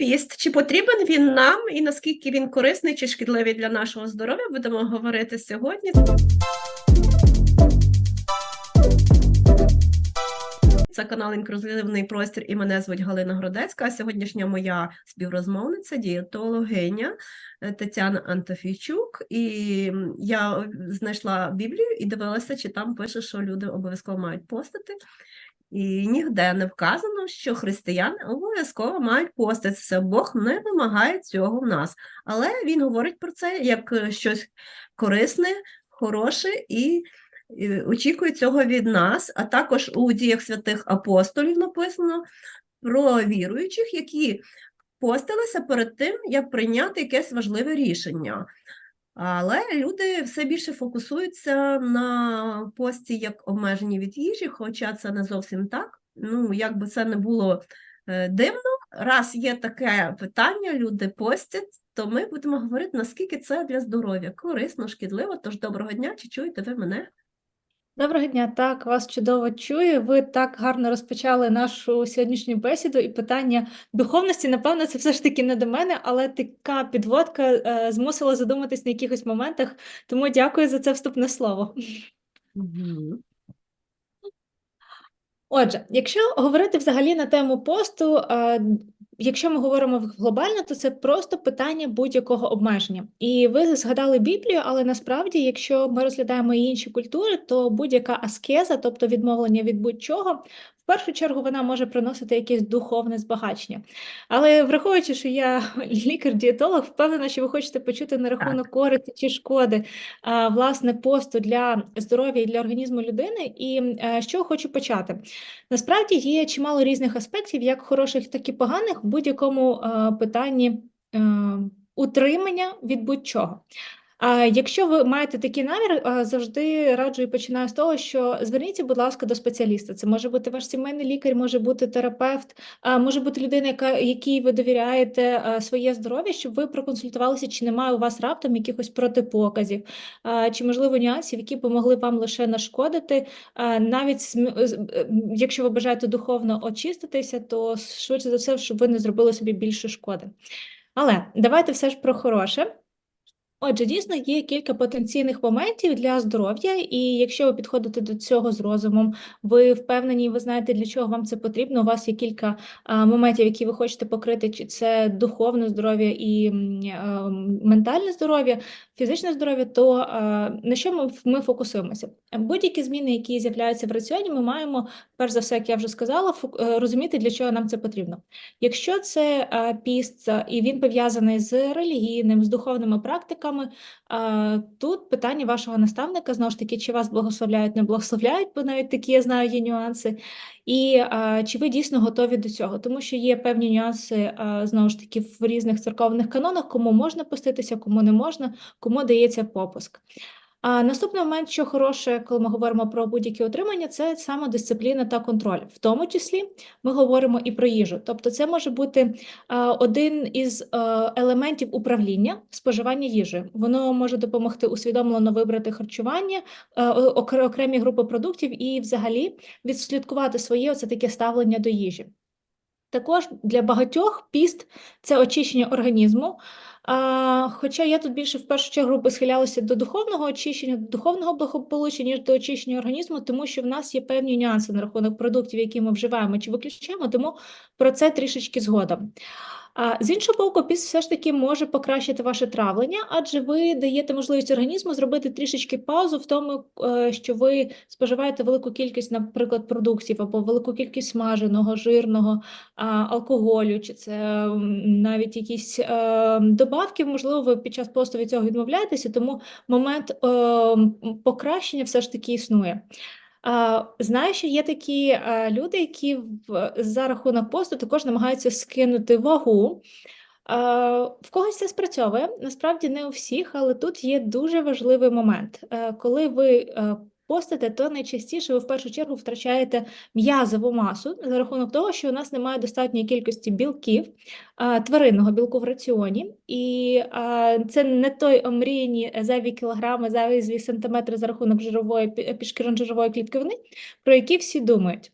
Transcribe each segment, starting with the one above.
Піст, чи потрібен він нам і наскільки він корисний чи шкідливий для нашого здоров'я, будемо говорити сьогодні. Це канал Інклюзивний простір і мене звуть Галина Гродецька. А сьогоднішня моя співрозмовниця, дієтологиня е, Тетяна Антофійчук. І я знайшла Біблію і дивилася, чи там пише, що люди обов'язково мають постити. І ніде не вказано, що християни обов'язково мають поститися. Бог не вимагає цього в нас. Але він говорить про це як е, щось корисне, хороше і очікує цього від нас. А також у діях святих апостолів написано про віруючих, які постилися перед тим, як прийняти якесь важливе рішення. Але люди все більше фокусуються на пості як обмежені від їжі, хоча це не зовсім так. Ну, як би це не було е, дивно, раз є таке питання, люди постять, то ми будемо говорити, наскільки це для здоров'я корисно, шкідливо. Тож доброго дня, чи чуєте ви мене? Доброго дня, так, вас чудово чую. Ви так гарно розпочали нашу сьогоднішню бесіду, і питання духовності, напевно, це все ж таки не до мене, але така підводка е, змусила задуматись на якихось моментах, тому дякую за це вступне слово. Отже, якщо говорити взагалі на тему посту, е, якщо ми говоримо глобально, то це просто питання будь-якого обмеження. І ви згадали Біблію, але насправді, якщо ми розглядаємо інші культури, то будь-яка аскеза, тобто відмовлення від будь-чого, першу чергу вона може приносити якесь духовне збагачення. Але враховуючи, що я лікар-дієтолог, впевнена, що ви хочете почути на рахунок користі чи шкоди а, власне посту для здоров'я і для організму людини. І е, з чого хочу почати? Насправді є чимало різних аспектів, як хороших, так і поганих, в будь-якому е, питанні е, утримання від будь-чого. Якщо ви маєте такий намір, завжди раджу і починаю з того, що зверніться, будь ласка, до спеціаліста. Це може бути ваш сімейний лікар, може бути терапевт, може бути людина, яка якій ви довіряєте своє здоров'я, щоб ви проконсультувалися, чи немає у вас раптом якихось протипоказів, чи можливо нюансів, які б вам лише нашкодити. Навіть якщо ви бажаєте духовно очиститися, то швидше за все, щоб ви не зробили собі більше шкоди. Але давайте все ж про хороше. Отже, дійсно є кілька потенційних моментів для здоров'я, і якщо ви підходите до цього з розумом, ви впевнені, ви знаєте, для чого вам це потрібно. У вас є кілька моментів, які ви хочете покрити, чи це духовне здоров'я і ментальне здоров'я, фізичне здоров'я, то на що ми фокусуємося? Будь-які зміни, які з'являються в раціоні, ми маємо, перш за все, як я вже сказала, е, розуміти, для чого нам це потрібно. Якщо це а, піст, і він пов'язаний з релігійним, з духовними практиками, тут питання вашого наставника, знову ж таки, чи вас благословляють, не благословляють, бо навіть такі, я знаю, є нюанси, і чи ви дійсно готові до цього, тому що є певні нюанси, знову ж таки, в різних церковних канонах, кому можна поститися, кому не можна, кому дається попуск. А наступний момент, що хороше, коли ми говоримо про будь-які отримання, це самодисципліна та контроль. В тому числі ми говоримо і про їжу. Тобто, це може бути один із е, елементів управління споживання їжі. Воно може допомогти усвідомлено вибрати харчування, е, окремі групи продуктів і взагалі відслідкувати своє оце таке ставлення до їжі. Також для багатьох піст це очищення організму. А, хоча я тут більше в першу чергу би схилялася до духовного очищення, до духовного благополуччя, ніж до очищення організму, тому що в нас є певні нюанси на рахунок продуктів, які ми вживаємо чи виключаємо, тому про це трішечки згодом. А з іншого боку, піст все ж таки може покращити ваше травлення, адже ви даєте можливість організму зробити трішечки паузу в тому, е, що ви споживаєте велику кількість, наприклад, продуктів або велику кількість смаженого, жирного, алкоголю, чи це навіть якісь е, добавки, можливо, ви під час посту від цього відмовляєтеся, тому момент е, покращення все ж таки існує. Знаю, що є такі люди, які за рахунок посту також намагаються скинути вагу. В когось це спрацьовує, насправді не у всіх, але тут є дуже важливий момент. Е, Коли ви е, постите, то найчастіше ви в першу чергу втрачаєте м'язову масу за рахунок того, що у нас немає достатньої кількості білків, тваринного білку в раціоні, і це не той омріяні зайві кілограми, зайві сантиметри за рахунок жирової пі- підшкірно-жирової клітковини, про які всі думають.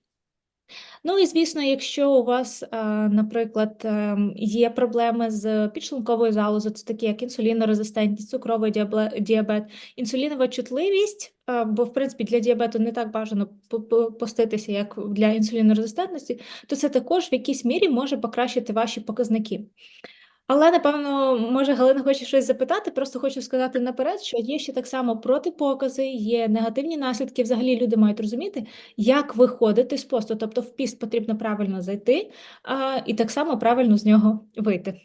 Ну і звісно, якщо у вас, е, наприклад, ем, є проблеми з підшлунковою залозою, це такі як інсулінорезистентність, цукровий діабет, інсулінова чутливість, е, бо в принципі для діабету не так бажано по- по- поститися, як для інсулінорезистентності, то це також в якійсь мірі може покращити ваші показники. Але напевно, може, Галина хоче щось запитати. Просто хочу сказати наперед, що є ще так само протипокази, є негативні наслідки. Взагалі люди мають розуміти, як виходити з посту. Тобто в піст потрібно правильно зайти, а, і так само правильно з нього вийти.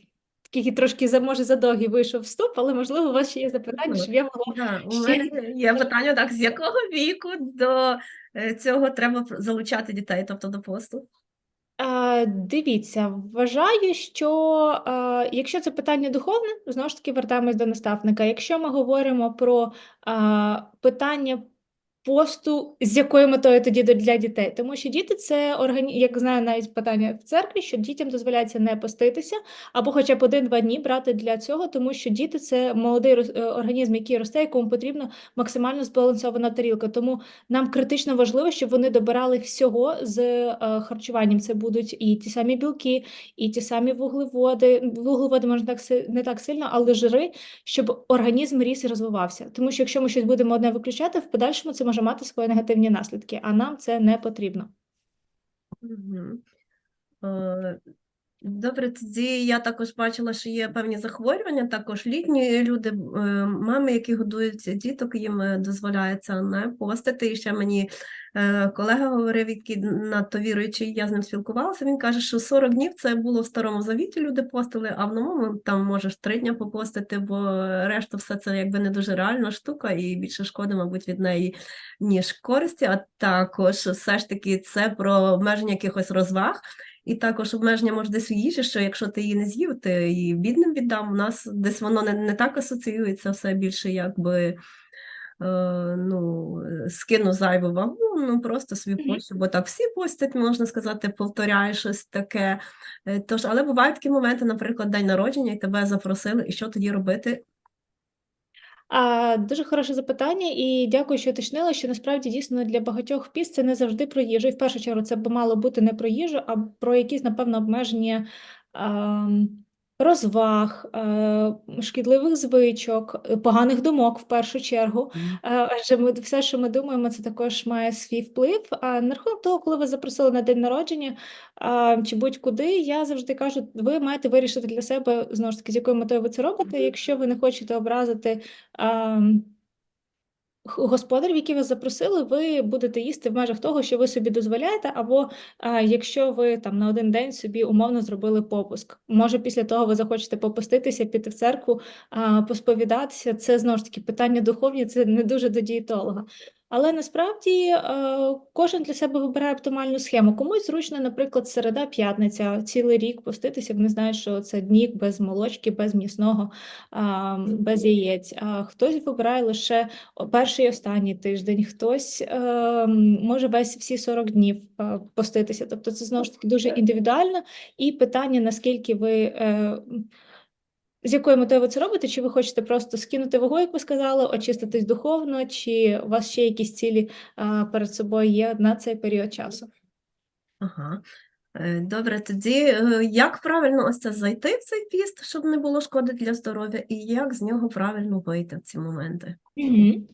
Такий трошки за може задовгий вийшов вступ, але можливо у вас ще є запитання, щоб я могла Да, у ще мене є питання, так, з якого віку до е, цього треба залучати дітей, тобто до посту? Дивіться, вважаю, що якщо це питання духовне, знову ж таки вертаємось до наставника. Якщо ми говоримо про питання посту, з якою метою тоді для дітей, тому що діти це органі... як знаю навіть питання в церкві, що дітям дозволяється не поститися, або хоча б один-два дні брати для цього, тому що діти це молодий е, організм, який росте, якому потрібно максимально збалансована тарілка. Тому нам критично важливо, щоб вони добирали всього з е, харчуванням. Це будуть і ті самі білки, і ті самі вуглеводи. Вуглеводи можна так не так сильно, але жири, щоб організм ріс і розвивався. Тому що якщо ми щось будемо одне виключати, в подальшому це може мати свої негативні наслідки, а нам це не потрібно. Мгм. Добре, тоді я також бачила, що є певні захворювання, також літні люди, е, мами, які годують діток, їм е, дозволяється не постити. І ще мені е, колега говорив, який надто віруючий, я з ним спілкувалася. Він каже, що 40 днів це було в старому завіті, люди постили, а в новому там можеш три дня попостити, бо решта все це якби не дуже реальна штука, і більше шкоди, мабуть, від неї, ніж користі. А також все ж таки це про обмеження якихось розваг. І також обмеження може десь у їжі, що якщо ти її не з'їв, ти її бідним віддам. У нас десь воно не, не так асоціюється, все більше якби е, ну, скину зайву вагу, ну просто собі пощу, бо так всі постять, можна сказати, повторяєш щось таке. Е, Тож, але бувають такі моменти, наприклад, день народження, і тебе запросили, і що тоді робити? А, дуже хороше запитання, і дякую, що уточнила, що насправді дійсно для багатьох піс це не завжди про їжу. І в першу чергу це б мало бути не про їжу, а про якісь, напевно, обмеження ам, розваг, е, шкідливих звичок, е, поганих думок в першу чергу. Е, Адже ми все, що ми думаємо, це також має свій вплив. А на рахунок того, коли ви запросили на день народження чи будь-куди, я завжди кажу, ви маєте вирішити для себе знову ж таки, з якою метою ви це робите. Якщо ви не хочете образити. Господарів, які вас запросили, ви будете їсти в межах того, що ви собі дозволяєте, або а, якщо ви там на один день собі умовно зробили попуск. Може, після того ви захочете попуститися, піти в церкву, а, посповідатися. Це знову ж таки питання духовні, це не дуже до дієтолога. Але насправді е, кожен для себе вибирає оптимальну схему. Комусь зручно, наприклад, середа, п'ятниця, цілий рік поститися. Вони знають, що це дні без молочки, без м'ясного, без яєць. А хтось вибирає лише перший і останній тиждень, хтось е, може весь всі 40 днів е, поститися. Тобто це знову ж таки дуже індивідуально, і питання, наскільки ви. З якою метою ви це робите? Чи ви хочете просто скинути вагу, як ви сказали, очиститись духовно, чи у вас ще якісь цілі а, перед собою є на цей період часу? Ага. Е, Добре, тоді е, як правильно ось це зайти в цей піст, щоб не було шкоди для здоров'я, і як з нього правильно вийти в ці моменти? Мгм.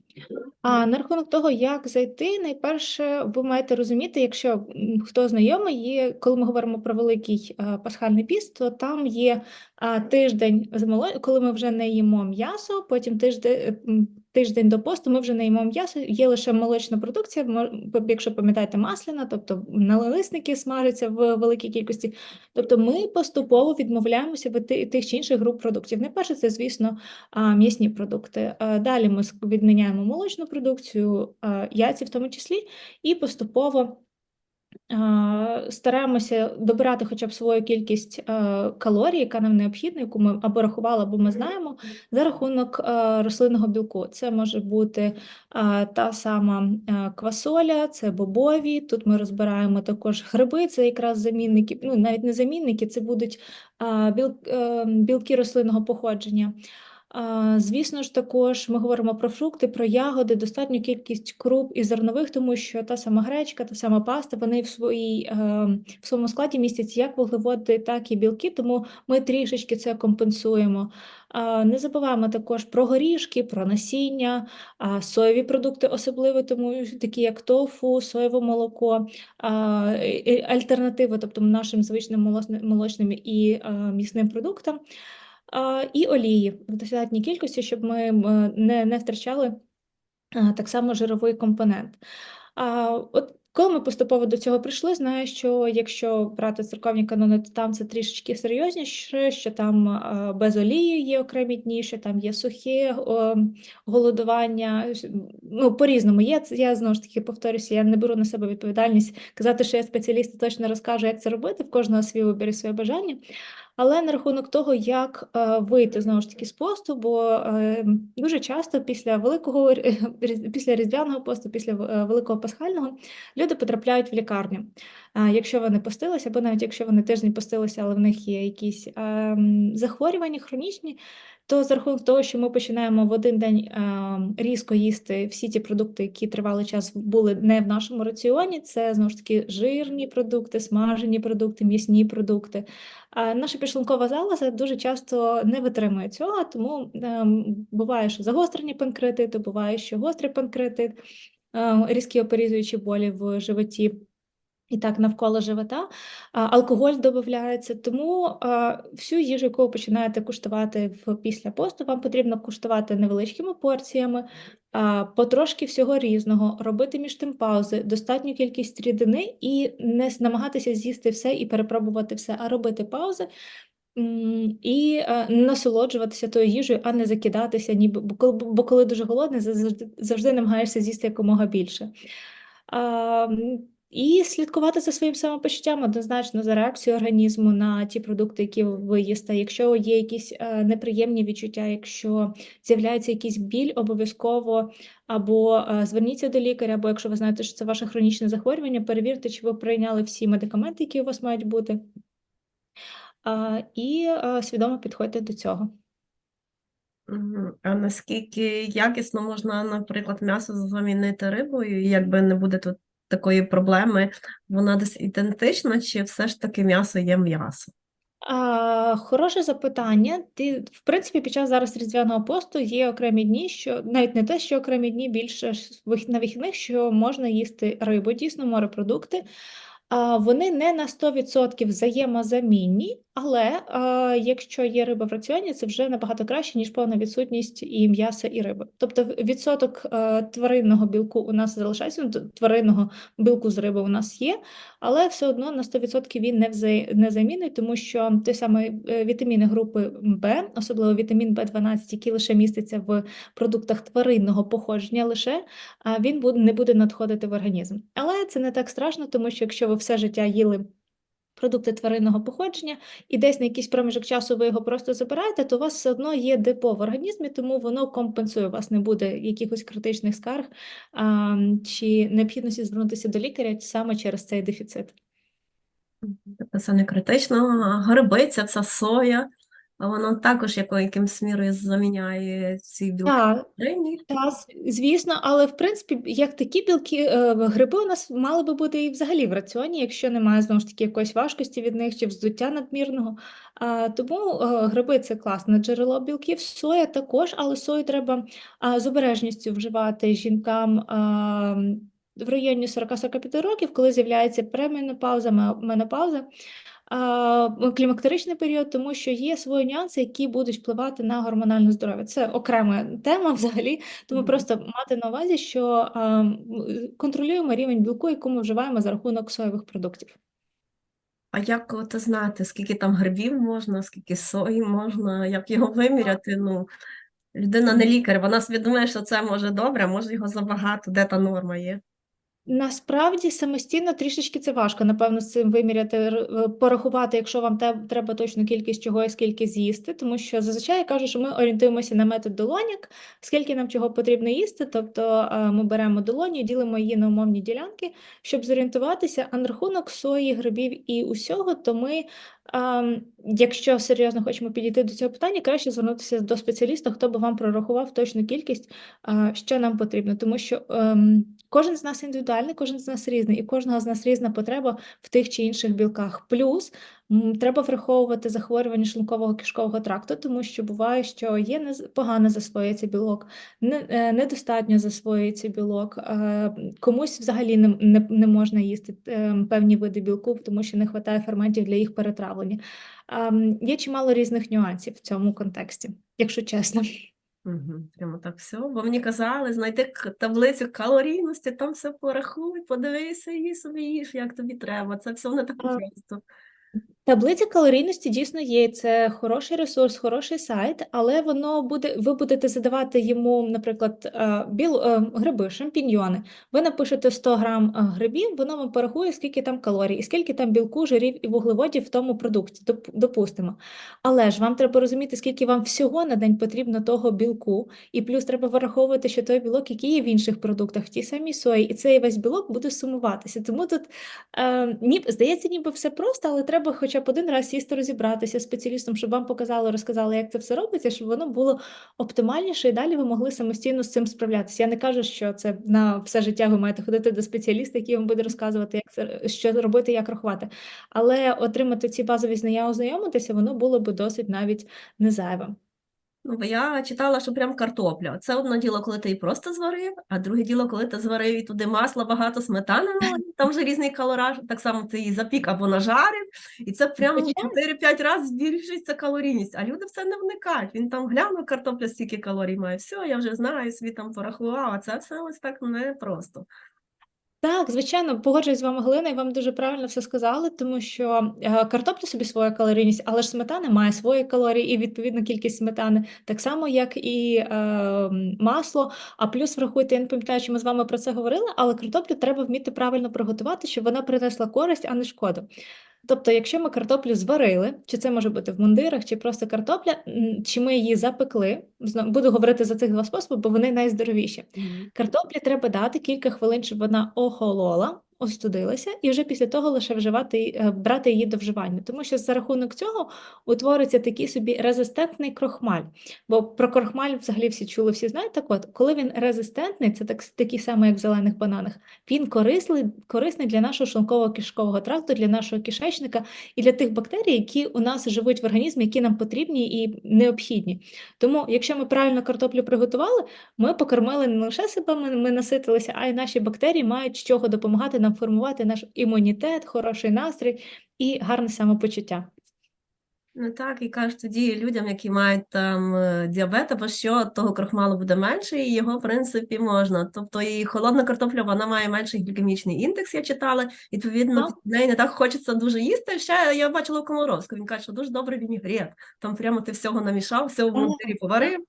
А на рахунок того, як зайти, найперше ви маєте розуміти, якщо хто знайомий, є, коли ми говоримо про великий а, пасхальний піст, то там є а, тиждень, з коли ми вже не їмо м'ясо, потім тиждень, тиждень до посту ми вже не їмо м'ясо, є лише молочна продукція, якщо пам'ятаєте, масляна, тобто налисники смажаться в великій кількості. Тобто ми поступово відмовляємося від тих чи інших груп продуктів. Найперше, це, звісно, м'ясні продукти. Далі ми відміняємо молочну продукцію, а, яйця в тому числі, і поступово стараємося добирати хоча б свою кількість калорій, яка нам необхідна, яку ми або рахували, або ми знаємо, за рахунок рослинного білку. Це може бути та сама квасоля, це бобові. Тут ми розбираємо також гриби, це якраз замінники, ну навіть не замінники, це будуть а, біл, е, білки рослинного походження. Звісно ж, також ми говоримо про фрукти, про ягоди, достатню кількість круп і зернових, тому що та сама гречка, та сама паста, вони в своїй е, в своєму складі містять як вуглеводи, так і білки, тому ми трішечки це компенсуємо. Не забуваємо також про горішки, про насіння, соєві продукти, особливо тому такі як тофу, соєве молоко, альтернативи, тобто нашим звичним молочним і е, м'ясним продуктам. І олії в достатній кількості, щоб ми не, не втрачали так само жировий компонент. От коли ми поступово до цього прийшли, знаю, що якщо брати церковні канони, то там це трішечки серйозніше, що там без олії є окремі дні, що там є сухе о, голодування. Ну, по-різному є. Я знову ж таки повторюся, я не беру на себе відповідальність казати, що я спеціаліст точно розкажу, як це робити. В кожного свій вибір і своє бажання. Але на рахунок того, як е, вийти знову ж таки з посту, бо е, дуже часто після великого після різдвяного посту, після е, великого пасхального, люди потрапляють в лікарню. Якщо вони постилися, або навіть якщо вони тиждень постилися, але в них є якісь е, захворювання хронічні, то за рахунок того, що ми починаємо в один день е, різко їсти всі ті продукти, які тривалий час були не в нашому раціоні, це знову ж таки жирні продукти, смажені продукти, м'ясні продукти. А наша підшлункова залоза дуже часто не витримує цього, тому ем, буває, що загострені панкреатити, буває, що гострий панкреатит, е, різкі оперізуючі болі в животі. І так навколо живота, алкоголь додається. Тому всю їжу, яку ви починаєте куштувати в після посту, вам потрібно куштувати невеличкими порціями, потрошки всього різного, робити між тим паузи, достатню кількість рідини і не намагатися з'їсти все і перепробувати все, а робити паузи. І е, насолоджуватися тою їжею, а не закидатися, ніби бо коли, дуже голодний, завжди намагаєшся з'їсти якомога більше. І слідкувати за своїм самопочуттям однозначно за реакцією організму на ті продукти, які ви їсте. Якщо є якісь е, неприємні відчуття, якщо з'являється якийсь біль, обов'язково або е, зверніться до лікаря, або якщо ви знаєте, що це ваше хронічне захворювання, перевірте, чи ви прийняли всі медикаменти, які у вас мають бути, і е, свідомо підходьте до цього. А наскільки якісно можна, наприклад, м'ясо замінити рибою, якби не буде тут такої проблеми, вона десь ідентична, чи все ж таки м'ясо є м'ясо? А, хороше запитання. Ти, в принципі, під час зараз різдвяного посту є окремі дні, що навіть не те, що окремі дні більше на вихідних, що можна їсти рибу, дійсно морепродукти. Вони не на 100% взаємозамінні, але якщо є риба в раціоні, це вже набагато краще, ніж повна відсутність і м'яса, і риби. Тобто відсоток е, тваринного білку у нас залишається, ну, тваринного білку з риби у нас є, але все одно на 100% він не, вза... не замінить, тому що той самий е, вітаміни групи Б, особливо вітамін В12, який лише міститься в продуктах тваринного походження, лише він не буде надходити в організм. Але це не так страшно, тому що якщо ви все життя їли продукти тваринного походження, і десь на якийсь проміжок часу ви його просто забираєте, то у вас все одно є депо в організмі, тому воно компенсує. У вас не буде якихось критичних скарг а, чи необхідності звернутися до лікаря саме через цей дефіцит. Тобто Це не критично, горбиця, це соя, воно також якимсь мірою заміняє ці білки Так. Та, звісно, але в принципі, як такі білки, е, гриби у нас мали би бути і взагалі в раціоні, якщо немає знову ж таки якоїсь важкості від них чи вздуття надмірного. Тому е, гриби це класне джерело білків. Соя також, але сою треба з обережністю вживати жінкам. В районі 40-45 років, коли з'являється пременопауза, ме- менопауза, клімактеричний період, тому що є свої нюанси, які будуть впливати на гормональне здоров'я. Це окрема тема взагалі, тому Мгм. просто мати на увазі, що контролюємо рівень білку, яку ми вживаємо за рахунок соєвих продуктів. А як от знаєте, скільки там грибів можна, скільки сої можна, як його виміряти? Ну, людина не лікар, вона собі думає, що це може добре, а може його забагато, де та норма є. Насправді самостійно трішечки це важко, напевно, з цим виміряти, е, порахувати, якщо вам треба точну кількість чого і скільки з'їсти, тому що зазвичай я кажу, що ми орієнтуємося на метод долоняк, скільки нам чого потрібно їсти, тобто е, ми беремо долоню, ділимо її на умовні ділянки, щоб зорієнтуватися, а на рахунок сої, грибів і усього, то ми якщо серйозно хочемо підійти до цього питання, краще звернутися до спеціаліста, хто би вам прорахував точну кількість, а, що нам потрібно. Тому що ем, кожен з нас індивідуальний, кожен з нас різний, і кожного з нас різна потреба в тих чи інших білках. Плюс треба враховувати захворювання шлункового кишкового тракту, тому що буває, що є погано засвоюється білок, е, недостатньо засвоюється білок, е, комусь взагалі не, не, не можна їсти е, певні види білку, тому що не вистачає ферментів для їх перетравлення. Є чимало різних нюансів в цьому контексті, якщо чесно. Угу, прямо так все. Бо мені казали, знайди к- таблицю калорійності, там все порахуй, подивися і собі їж, як тобі треба. Це все не так просто. Таблиця калорійності дійсно є. Це хороший ресурс, хороший сайт, але воно буде. Ви будете задавати йому, наприклад, е, біл, е, гриби, шампіньйони. Ви напишете 100 грам е, грибів, воно вам порахує, скільки там калорій, і скільки там білку, жирів і вуглеводів в тому продукті, допустимо. Але ж вам треба розуміти, скільки вам всього на день потрібно того білку, і плюс треба враховувати, що той білок, який є в інших продуктах, в тій самій сої, і цей весь білок буде сумуватися. Тому тут Е, ні, здається, ніби все просто, але треба хоча б один раз сісти розібратися з спеціалістом, щоб вам показали, розказали, як це все робиться, щоб воно було оптимальніше, і далі ви могли самостійно з цим справлятися. Я не кажу, що це на все життя ви маєте ходити до спеціаліста, який вам буде розказувати, як це що робити, як рахувати. Але отримати ці базові знання, ознайомитися, воно було би досить навіть не зайвим. Ну, я читала, що прям картопля. Це одне діло, коли ти її просто зварив, а друге діло, коли ти зварив і туди масла багато сметани налив, там вже різний калораж, так само ти її запік або нажарив, і це прямо Звичайно. 4-5 разів збільшується калорійність. А люди в це не вникають. Він там глянув, картопля стільки калорій має. Все, я вже знаю, свій там порахував, а це все ось так непросто. Так, звичайно, погоджуюсь з вами, Галина, і вам дуже правильно все сказали, тому що е, картопля собі своя калорійність, але ж сметана має свої калорії і відповідно кількість сметани, так само, як і е, масло. А плюс врахуйте, я не пам'ятаю, чи ми з вами про це говорили, але картоплю треба вміти правильно приготувати, щоб вона принесла користь, а не шкоду. Тобто, якщо ми картоплю зварили, чи це може бути в мундирах, чи просто картопля, чи ми її запекли, буду говорити за цих два способи, бо вони найздоровіші. Картоплі треба дати кілька хвилин, щоб вона охолола, остудилася, і вже після того лише вживати, е, брати її до вживання. Тому що за рахунок цього утвориться такий собі резистентний крохмаль. Бо про крохмаль взагалі всі чули, всі знають. Так от, коли він резистентний, це так, такий самий, як в зелених бананах, він корисний, корисний для нашого шлунково-кишкового тракту, для нашого кишечника і для тих бактерій, які у нас живуть в організмі, які нам потрібні і необхідні. Тому, якщо ми правильно картоплю приготували, ми покормили не лише себе, ми, ми наситилися, а й наші бактерії мають з чого допомагати формувати наш імунітет, хороший настрій і гарне самопочуття. Ну так, і кажуть тоді людям, які мають там е, діабет або що, того крохмалу буде менше, і його, в принципі, можна. Тобто і холодна картопля, вона має менший глікемічний індекс, я читала, відповідно, в неї не так хочеться дуже їсти. Ще я бачила у Комаровську, він каже, що дуже добрий вінігрет. Там прямо ти всього намішав, все в А. поварив.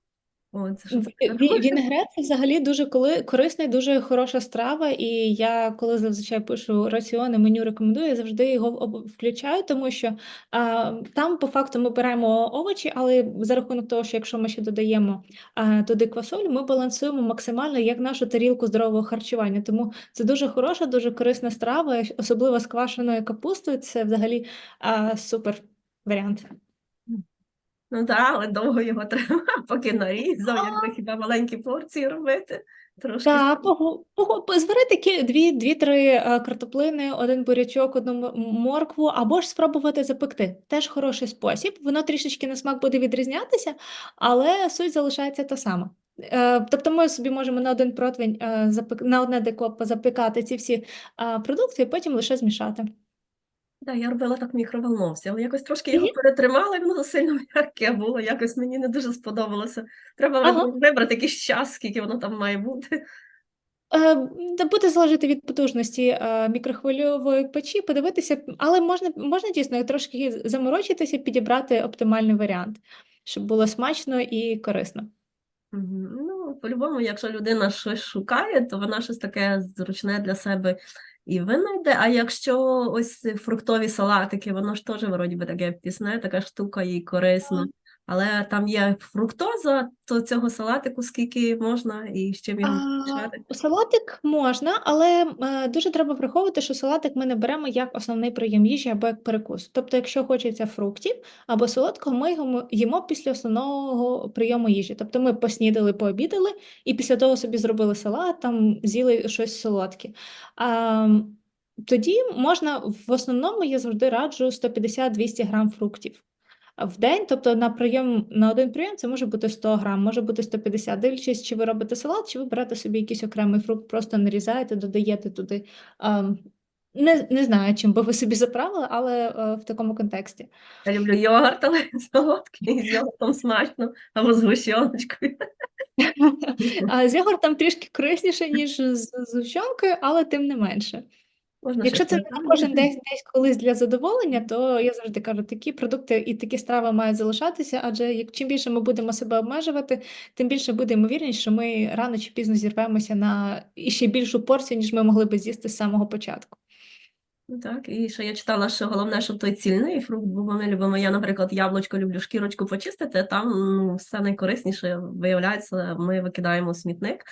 О, це що В- таке? ві- Вінегрет це взагалі дуже коли корисна і дуже хороша страва. І я коли зазвичай пишу раціони, меню рекомендую, я завжди його об- включаю, тому що а, там по факту ми беремо овочі, але за рахунок того, що якщо ми ще додаємо а, туди квасоль, ми балансуємо максимально як нашу тарілку здорового харчування. Тому це дуже хороша, дуже корисна страва, особливо з квашеною капустою. Це взагалі а, супер варіант. Ну так, але довго його треба, поки нарізав, якби хіба маленькі порції робити. Трошки Так, зварити дві, дві-три е, картоплини, один бурячок, одну моркву, або ж спробувати запекти. Теж хороший спосіб. Воно трішечки на смак буде відрізнятися, але суть залишається та сама. Е, Тобто ми собі можемо на один противень, е, на одне деко запекати ці всі продукти, і потім лише змішати. Так, я робила так мікроволновці, але якось трошки його перетримала, і воно сильно м'яке було, якось мені не дуже сподобалося. Треба Ага. вибрати якийсь час, скільки воно там має бути. Е, Та буде залежати від потужності е, мікрохвильової печі, подивитися, але можна, можна дійсно трошки заморочитися, підібрати оптимальний варіант, щоб було смачно і корисно. Ну, по-любому, якщо людина щось шукає, то вона щось таке зручне для себе і винайде. А якщо ось фруктові салатики, воно ж теж вроді би таке пісне, така штука їй корисна. Але там є фруктоза, то цього салатику скільки можна і з чим його мішати. А, салатик можна, але е, дуже треба враховувати, що салатик ми не беремо як основний прийом їжі або як перекус. Тобто, якщо хочеться фруктів або солодкого, ми його їмо після основного прийому їжі. Тобто ми поснідали, пообідали і після того собі зробили салат, там з'їли щось солодке. А, тоді можна в основному я завжди раджу 150-200 грам фруктів. В день, тобто на прийом на один прийом це може бути 100 грам, може бути 150, дивлячись, чи ви робите салат, чи ви берете собі якийсь окремий фрукт, просто нарізаєте, додаєте туди. Ем, не, не знаю, чим би ви собі заправили, але е, в такому контексті. Я люблю йогурт, але солодкий, з йогуртом смачно, або з гущоночкою. А з йогуртом трішки корисніше, ніж з згущенкою, але тим не менше. Можна Якщо це не кожен день десь колись для задоволення, то я завжди кажу, такі продукти і такі страви мають залишатися, адже як чим більше ми будемо себе обмежувати, тим більше буде ймовірність, що ми рано чи пізно зірвемося на іще більшу порцію, ніж ми могли би з'їсти з самого початку. Ну, Так, і ще я читала, що головне, щоб той цільний фрукт бо ми любимо. Я, наприклад, яблучко люблю шкірочку почистити, там ну, все найкорисніше виявляється, ми викидаємо смітник.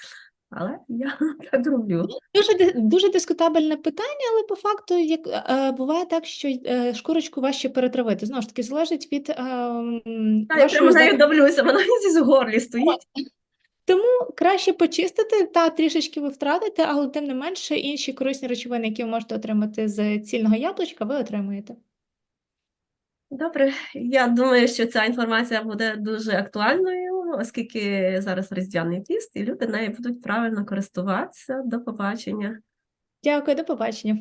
Але я так роблю. Дуже дуже дискутабельне питання, але по факту як е, буває так, що е, шкурочку важче перетравити. Знову ж таки, залежить від е, м, я прямо нею давлюся, вона в горлі стоїть. Тому краще почистити, та трішечки ви втратите, але тим не менше інші корисні речовини, які ви можете отримати з цільного яблучка, ви отримуєте. Добре, я думаю, що ця інформація буде дуже актуальною, оскільки зараз Різдвяний піст, і люди нею будуть правильно користуватися. До побачення. Дякую, до побачення.